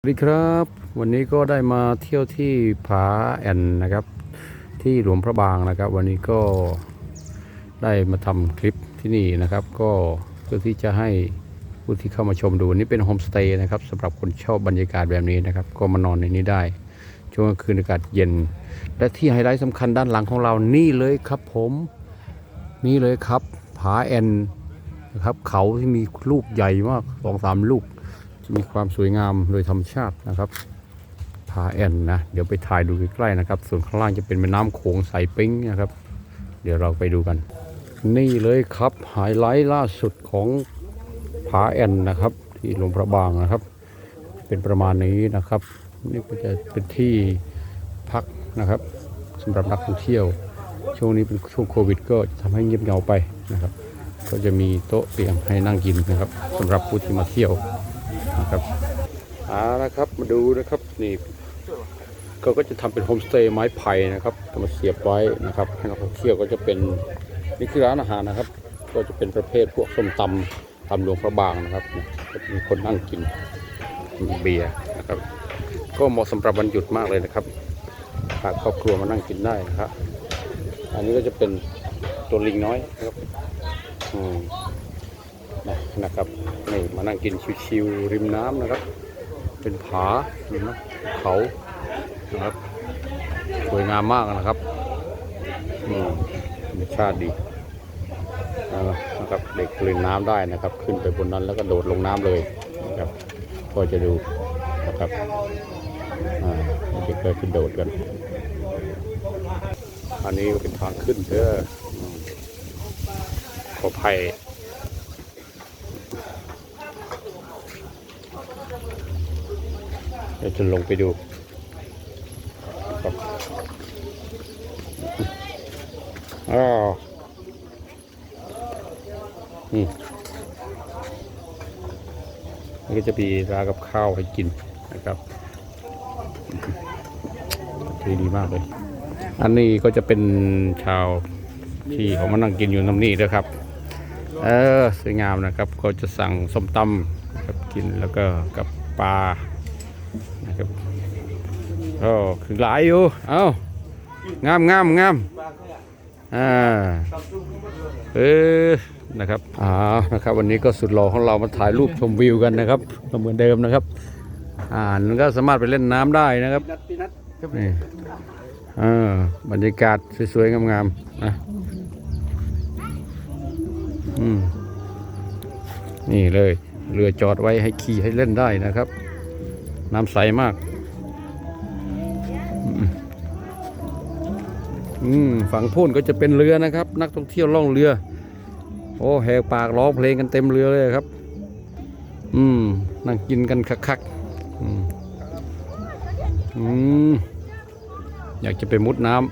สวัสดีครับ วันนี้ก็ได้มาเที่ยวที่ผาแอนนะครับ ที่หลวงพระบางนะครับ วันนี้ก็ได้มาทำคลิปที่นี่นะครับ ก็เพื่อที่จะให้ผู้ที่เข้ามาชมดูนี่เป็นโฮมสเตย์นะครับสำหรับคนชอบบรรยากาศแบบนี้นะครับ ก็มานอนในนี้ได้ ช่วงกลางคืนอากาศเย็น และที่ไฮไลท์สำคัญด้านหลังของเรานี่เลยครับผมนี่เลยครับผาแอนนะครับเขาที่มีลูกใหญ่มากสองสามลูก มีความสวยงามโดยธรรมชาตินะครับผาแอนนะเดี๋ยวไปถ่ายดูใกล้ๆนะครับ ส่วนข้างล่างจะเป็นแม่น้ำโขงใสปิ้งนะครับ เดี๋ยวเราไปดูกัน นี่เลยครับไฮไลท์ล่าสุดของผาแอนนะครับ ที่หลวงพระบางนะครับ เป็นประมาณนี้นะครับ นี่ก็จะเป็นที่พักนะครับสำหรับนักท่องเที่ยว ช่วงนี้เป็นช่วงโควิด ก็จะทำให้เงียบเหงาไปนะครับ ก็จะมีโต๊ะเตียงให้นั่งกินนะครับสำหรับผู้ที่มาเที่ยว นะครับเอาละครับมาดูนะครับนี่ก็ก็จะทำเป็นโฮมสเตย์ไม้ไผ่นะครับมาเสียบไว้นะครับให้นักท่องเที่ยวก็จะเป็นนี่คือร้านอาหารนะครับ ก็จะเป็นประเภทพวกส้มตำตำหลวงพระบางนะครับมีคนนั่งกินมีเบียร์นะครับ ก็เหมาะสำหรับวันหยุดมากเลยนะครับพาครอบครัวมานั่งกินได้นะครับ อันนี้ก็จะเป็นตัวลิงน้อยนะครับอืม นะนะครับนี่มานั่งกินชิวๆริมน้ำนะครับ เป็นผาเห็นไหมเขานะครับสวยงามมากนะครับอืมธรรมชาติดีนะครับเด็กเล่นน้ำได้นะครับ ขึ้นไปบนนั้นแล้วก็โดดลงน้ำเลยนะครับก็จะดูนะครับเด็กก็ขึ้นโดดกัน อันนี้ก็เป็นทางขึ้นเด้ออืมขอภัย เดี๋ยวจะลงไปดูครับอ้าวนี่นี่ก็จะมีร้านกับข้าวให้กินนะครับที่ดีมากเลย อันนี้ก็จะเป็นชาวที่เขามานั่งกินอยู่น้ำนี่ด้วยครับ เออสวยงามนะครับ ก็จะสั่งส้มตำครับกินแล้วก็กับปลา นะครับโอ้คือหลายอยู่ เอ้างามงามงามอ่าเออนะครับอ่านะครับ วันนี้ก็สุดหล่อของเรามาถ่ายรูปชมวิวกันนะครับก็เหมือนเดิมนะครับ อ่านก็สามารถไปเล่นน้ำได้นะครับนี่อ่าบรรยากาศสวยๆงามๆนะอืมนี่เลยเรือจอดไว้ให้ขี่ให้เล่นได้นะครับ น้ำใสมาก อืมอืมฝั่งพูนก็จะเป็นเรือนะครับ นักท่องเที่ยวล่องเรือ โอ้แหกปากร้องเพลงกันเต็มเรือเลยครับ อืมนั่งกินกันคักๆอืมอืมอยากจะไปมุดน้ำ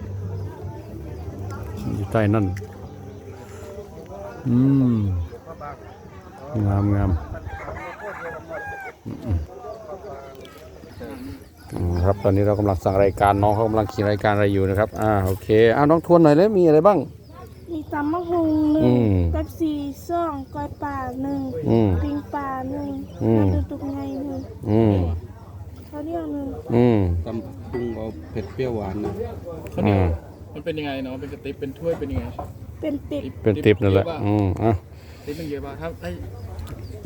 อยู่ใต้นั่น อืม งามงามอืม ครับตอนนี้เรากำลังสั่งรายการน้องเขากำลังขี่รายการอะไรอยู่นะครับ อ่าโอเคอ่าน้องทวนหน่อยเลยมีอะไรบ้าง มีตำมะฮุงหนึ่อืงมแป๊บซี่สองก้อยป่าหนึ่งอืมปิงป่าหนึ่งอืมน้ำดุตุกไงหนึ่งอืมข้าวเหนียวหนึ่งอืมตำปรุงเอาเผ็ดเปรี้ยวหวานนะข้าวเหนียวอ่ามันเป็นยังไงเนาะเป็นกระติบเป็นถ้วยเป็นยังไงเป็นติดเป็นติปนั่นแหละอืมอะติบมันเยอะป่ะครับไอ้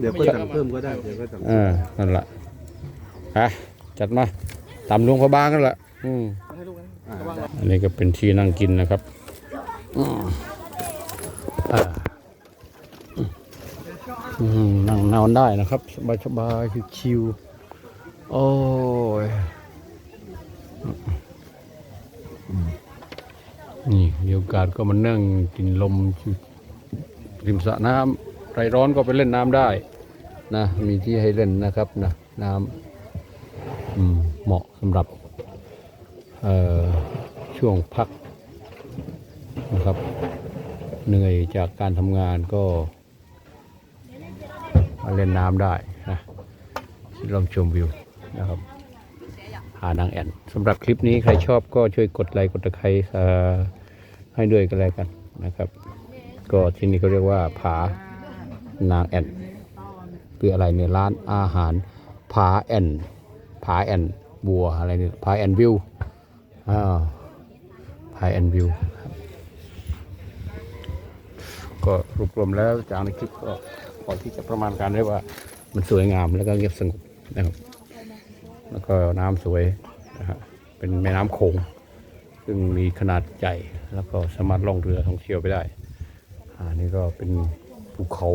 เดี๋ยวก็สั่งเพิ่มก็ได้เดี๋ยวก็สั่งอ่านั่นแหละอะ จัดมาตามลวงพระบางนั่นแหละอืมอันนี้ก็เป็นที่นั่งกินนะครับนั่งนอนได้นะครับ สบายสบายๆชิวโอ้ยนี่มีโอกาสก็มานั่งกินลมริมสระน้ำไรร้อนก็ไปเล่นน้ำได้นะ มีที่ให้เล่นนะครับนะน้ำ เหมาะสำหรับช่วงพักนะครับ เหนื่อยจากการทำงานก็มาเล่นน้ำได้นะลองชมวิวนะครับหานางแอนสำหรับคลิปนี้ใครชอบก็ช่วยกดไลค์กดตะไคร้ให้ด้วยกันแล้วกันนะครับ ก็ที่นี่ก็เรียกว่าผานางแอนคืออะไรเนี่ยร้านอาหารผาแอน ผาแอนบัวอะไรนี่ผาแอนวิวอ่าผาแอนวิวก็รวบรวมแล้วจากในคลิปก็พอที่จะประมาณการได้ว่ามันสวยงามแล้วก็เงียบสงบนะครับ แล้วก็น้ำสวยนะฮะเป็นแม่น้ำโขงซึ่งมีขนาดใหญ่แล้วก็สามารถล่องเรือท่องเที่ยวไปได้อ่านี่ก็เป็นภูเขา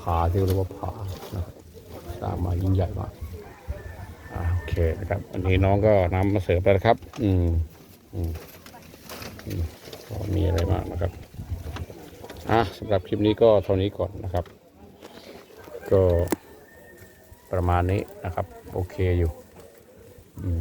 ผาที่เรียกว่าผานะครับสร้างมายิ่งใหญ่มาก เคนะครับ อันนี้น้องก็นำมาเสิร์ฟแล้วนะครับอืมอืมอืมก็มีอะไรมากนะครับอะสำหรับคลิปนี้ก็เท่านี้ก่อนนะครับ ก็ประมาณนี้นะครับ โอเคอยู่ อืม